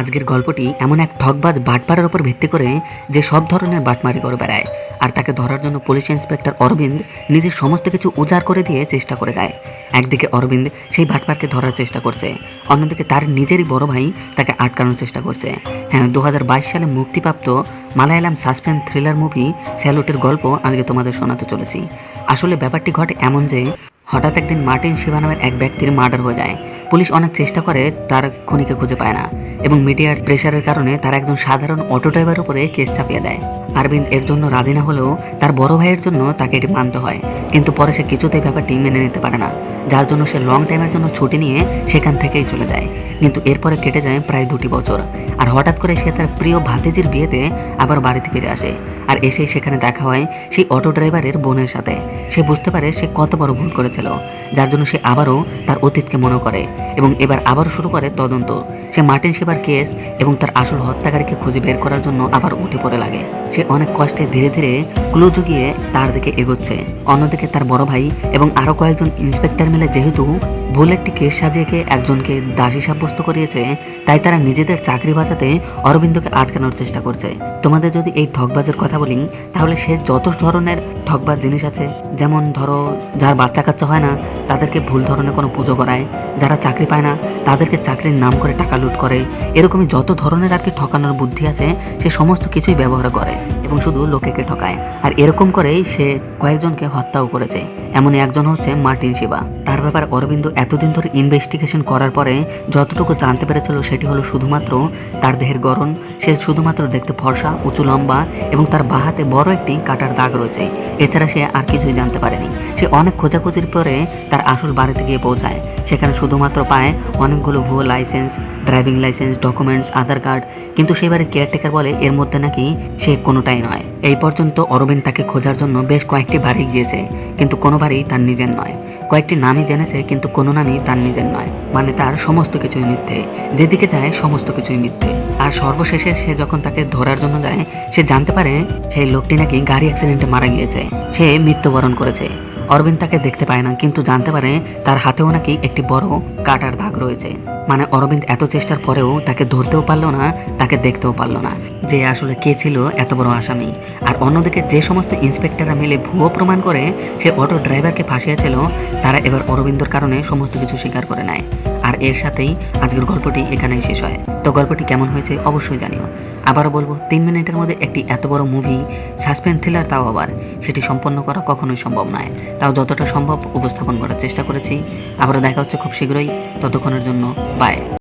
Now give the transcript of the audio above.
আজকের গল্পটি এমন এক ঠকবাজ বাটপাড়ার উপর ভিত্তি করে যে সব ধরনের বাটমারি করে বেড়ায়, আর তাকে ধরার জন্য পুলিশ ইন্সপেক্টর অরবিন্দ নিজের সমস্ত কিছু উজাড় করে দিয়ে চেষ্টা করে দেয় একদিকে অরবিন্দ সেই বাটপারকে ধরার চেষ্টা করছে, অন্যদিকে তার নিজেরই বড় ভাই তাকে আটকানোর চেষ্টা করছে। হ্যাঁ দু হাজার বাইশ সালে মুক্তিপ্রাপ্ত মালায়ালাম সাসপেন্স থ্রিলার মুভি স্যালুটের গল্প আজকে তোমাদের শোনাতে চলেছি। আসলে ব্যাপারটি ঘটে এমন যে, হঠাৎ একদিন মার্টিন শিবা নামের এক ব্যক্তির মার্ডার হয়ে যায়। পুলিশ অনেক চেষ্টা করে, তার খুনিকে খুঁজে পায় না। এবং মিডিয়ার প্রেশারের কারণে তার একজন সাধারণ অটো ড্রাইভার উপরে কেস চাপিয়ে দেয়। আরবিন্দ এর জন্য রাজি না হলেও তার বড় ভাইয়ের জন্য তাকে এটি মানতে হয়। কিন্তু পরে সে কিছুতেই ব্যাপারটি মেনে নিতে পারে না, যার জন্য সে লং টাইমের জন্য ছুটি নিয়ে সেখান থেকেই চলে যায়। কিন্তু এরপরে কেটে যায় প্রায় দুটি বছর। আর হঠাৎ করে সে তার প্রিয় ভাতিজির বিয়েতে আবার বাড়িতে ফিরে আসে। আর এসেই সেখানে দেখা হয় সেই অটো ড্রাইভারের বোনের সাথে। সে বুঝতে পারে সে কত বড় ভুল করেছিল, যার জন্য সে আবারও তার অতীতকে মনে করে। এবং এবার আবারও শুরু করে তদন্ত। সে মার্টিন সেবার কেস এবং তার আসল হত্যাকারীকে খুঁজে বের করার জন্য আবার উঠে পড়ে লাগে। সে অনেক কষ্টে ধীরে ধীরে ক্লু জুগিয়ে তার দিকে এগোচ্ছে। অন্যদিকে তার বড় ভাই এবং আরও কয়েকজন ইন্সপেক্টর মিলে যেহেতু ভুল একটি কেস সাজিয়েকে একজনকে দাসী সাব্যস্ত করিয়েছে, তাই তারা নিজেদের চাকরি বাঁচাতে অরবিন্দকে আটকানোর চেষ্টা করছে। তোমাদের যদি এই ঠকবাজের কথা বলি, তাহলে সে যত ধরনের ঠকবাজ জিনিস আছে। যেমন ধরো, যার বাচ্চা কাচ্চা হয় না, তাদেরকে ভুল ধরনের কোনো পুজো করায়, যারা চাকরি পায় না, তাদেরকে চাকরির নাম করে টাকা লুট করে। এরকমই যত ধরনের আর কি ঠকানোর বুদ্ধি আছে, সে সমস্ত কিছুই ব্যবহার করে। এবং শুধু লোকেকে ঠকায়। আর এরকম করেই সে কয়েকজনকে হত্যাও করেছে। এমনই একজন হচ্ছে মার্টিন শিবা। তার ব্যাপারে অরবিন্দ এতদিন ধরে ইনভেস্টিগেশন করার পরে যতটুকু জানতে পেরেছিল সেটি হলো শুধুমাত্র তার দেহের গড়ন। সে শুধুমাত্র দেখতে ফর্সা, উঁচু, লম্বা এবং তার বাহাতে বড় একটি কাটার দাগ রয়েছে। এছাড়া সে আর কিছুই জানতে পারেনি। সে অনেক খোঁজাখুঁজির পরে তার আসল বাড়িতে গিয়ে পৌঁছায়। সেখানে শুধুমাত্র পায় অনেকগুলো ভুয়ো licence, driving licence, documents, Aadhaar card. কিন্তু সেবারে কেয়ারটেকার বলে এর মধ্যে নাকি সে কোনোটাই নয়। এই পর্যন্ত অরবিন্দ তাকে খোঁজার জন্য বেশ কয়েকটি বাড়ি গিয়েছে, কিন্তু কোনো বাড়ি তার নিজের নয়। কয়েকটি নামই জেনেছে, কিন্তু কোনো নামই তার নিজের নয়। মানে তার সমস্ত কিছুই মিথ্যে। যেদিকে যায়, সমস্ত কিছুই মিথ্যে। আর সর্বশেষে সে যখন তাকে ধরার জন্য যায়, সে জানতে পারে সেই লোকটি নাকি গাড়ি অ্যাক্সিডেন্টে মারা গিয়েছে। সে মৃত্যুবরণ করেছে। অরবিন্দ তাকে দেখতে পায় না, কিন্তু জানতে পারে তার হাতেও নাকি একটি বড় কাটার দাগ রয়েছে। মানে অরবিন্দ এত চেষ্টার পরেও তাকে ধরতেও পারল না, তাকে দেখতেও পারল না। যে আসলে কে ছিল, এত বড় আসামি। আর অন্যদিকে যে সমস্ত ইন্সপেক্টররা মিলে ভুয়ো প্রমাণ করে, সে অটো ড্রাইভারকে ফাঁসিয়েছিল, তারা এবার অরবিন্দর কারণে সমস্ত কিছু স্বীকার করে নেয়। আর এর সাথেই আজকের গল্পটি এখানেই শেষ হয়। তো গল্পটি কেমন হয়েছে অবশ্যই জানিও। আবারও বলব, তিন মিনিটের মধ্যে একটি এত বড় মুভি সাসপেন্স থ্রিলার তাও আবার। সেটি সম্পন্ন করা কখনোই সম্ভব নয়। তাও যতটা সম্ভব উপস্থাপন করার চেষ্টা করেছি। আবারও দেখা হচ্ছে খুব শীঘ্রই। ততক্ষণের জন্য বাই